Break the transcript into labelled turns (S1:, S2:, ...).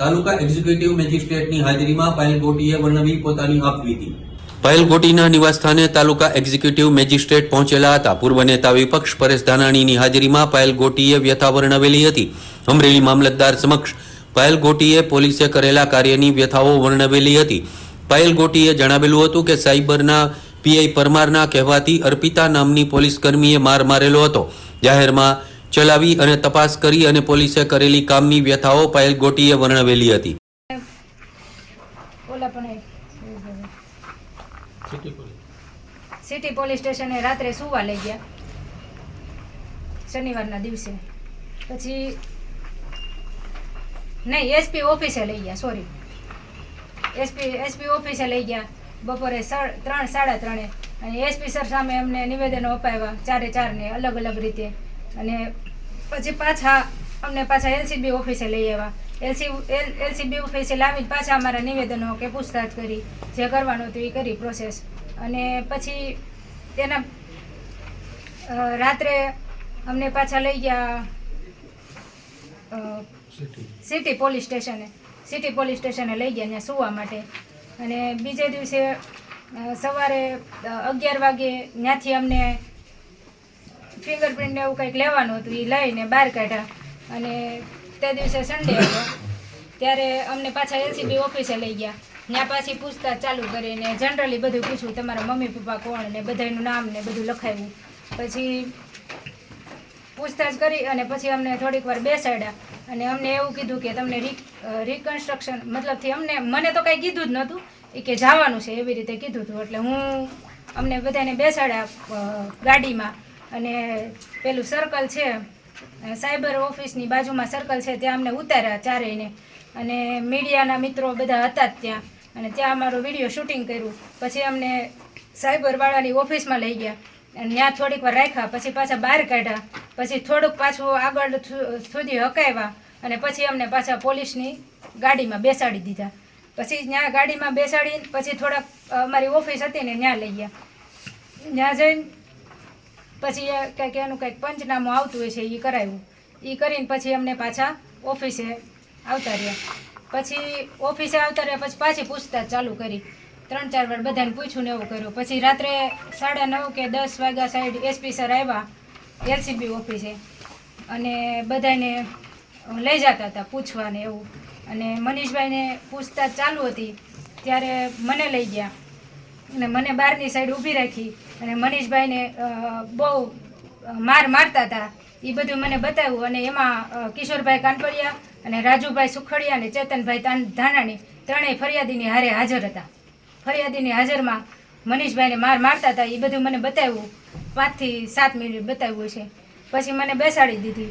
S1: તાલુકા executive મેજિસ્ટ્રેટની હાજરીમાં પાયલ ગોટીએ વર્ણવી પોતાની આપવીતી. પાયલ ગોટીના નિવાસસ્થાને તાલુકા એક્ઝિક્યુટિવ મેજિસ્ટ્રેટ પહોંચેલા હતા. પૂર્વ નેતા વિપક્ષ પરેશ ધાનાણીની હાજરીમાં પાયલ ગોટીએ વ્યથા વર્ણવેલી હતી. અમરેલી મામલતદાર સમક્ષ પાયલ ગોટીએ પોલીસે કરેલા કાર્યની વ્યથાઓ વર્ણવેલી હતી. પાયલ ગોટીએ જણાવેલું હતું કે સાયબરના પીઆઈ પરમારના કહેવાથી અર્પિતા નામની પોલીસ કર્મીએ માર મારેલો હતો. જાહેરમાં ચલાવી અને તપાસ કરી અને પોલીસે કરેલી કામની વ્યથાઓ પાયલ ગોટીએ વર્ણવેલી હતી.
S2: સિટી પોલીસ સ્ટેશને રાત્રે સુવા લઈ ગયા. શનિવારના દિવસે. પછી નહીં એસપી ઓફિસે લઈ ગયા સોરી એસપી એસપી ઓફિસે લઈ ગયા, બપોરે ત્રણ, સાડા ત્રણે. અને એસપી સર સામે અમને નિવેદનો અપાવ્યા, ચારે ચારને અલગ અલગ રીતે. અને પછી પાછા અમને પાછા એલસીબી ઓફિસે લઈ આવ્યા. એલસી એલસીબી ઓફિસે લાવી પાછા અમારા નિવેદનો કે પૂછતાછ કરી જે કરવાનું હતું એ કરી પ્રોસેસ અને પછી તેના રાત્રે અમને પાછા લઈ ગયા સિટી પોલીસ સ્ટેશને સિટી પોલીસ સ્ટેશને લઈ ગયા ત્યાં સુવા માટે. અને બીજે દિવસે સવારે અગિયાર વાગે ત્યાંથી અમને ફિંગરપ્રિન્ટ એવું કંઈક લેવાનું હતું એ લઈને બહાર કાઢ્યા. અને તે દિવસે સન્ડે હતો. ત્યારે અમને પાછા એલસીબી ઓફિસે લઈ ગયા. ત્યાં પાછી પૂછતાછ ચાલુ કરીને જનરલી બધું પૂછ્યું, તમારા મમ્મી, પપ્પા કોણ? ને બધાનું નામ ને બધું લખાવ્યું. પછી પૂછતાછ કરી અને પછી અમને થોડીક વાર બેસાડ્યા. અને અમને એવું કીધું કે તમને રિકન્સ્ટ્રક્શન મતલબથી અમને, મને તો કાંઈ કીધું જ નહોતું એ કે જવાનું છે એવી રીતે કીધું હતું. એટલે હું અમને બધાને બેસાડ્યા ગાડીમાં. અને પેલું સર્કલ છે સાયબર ઓફિસની બાજુમાં સર્કલ છે, ત્યાં અમને ઉતાર્યા ચારેયને. અને મીડિયાના મિત્રો બધા હતા જ ત્યાં. અને ત્યાં અમારું વીડિયો શૂટિંગ કર્યું. પછી અમને સાયબરવાળાની ઓફિસમાં લઈ ગયા. અને ત્યાં થોડીક વાર રાખ્યા, પછી પાછા બહાર કાઢ્યા. પછી થોડુંક પાછું આગળ સુધી હકાવ્યા. અને પછી અમને પાછા પોલીસની ગાડીમાં બેસાડી દીધા. પછી ત્યાં ગાડીમાં બેસાડી પછી થોડાક અમારી ઓફિસ હતી ને ત્યાં લઈ ગયા. ત્યાં જઈને પછી કંઈક એનું કંઈક પંચનામું આવતું હોય છે એ કરાવ્યું એ કરીને પછી અમને પાછા ઓફિસે આવતા રહ્યા. પછી ઓફિસે આવતા રહ્યા, પછી પાછી પૂછતાછ ચાલુ કરી. ત્રણ ચાર વાર બધાને પૂછ્યું ને એવું કર્યું. પછી રાત્રે સાડા નવ કે દસ વાગ્યા સાઈડ એસપી સર આવ્યા એલસીબી ઓફિસે. અને બધાને લઈ જતા હતા પૂછવાને એવું. અને મનીષભાઈને પૂછતાછ ચાલુ હતી. ત્યારે મને લઈ ગયા. અને મને બહારની સાઈડ ઊભી રાખી અને મનીષભાઈને બહુ માર મારતા હતા. એ બધું મને બતાવ્યું અને એમાં કિશોરભાઈ કાનપડિયા અને રાજુભાઈ સુખડિયા અને ચેતનભાઈ તાન- ધાનાણી ત્રણેય ફરિયાદીની હારે હાજર હતા. ફરિયાદીની હાજરમાં મનીષભાઈને માર મારતા હતા. એ બધું મને બતાવ્યું. પાંચથી સાત મિનિટ બતાવ્યું છે પછી મને બેસાડી દીધી.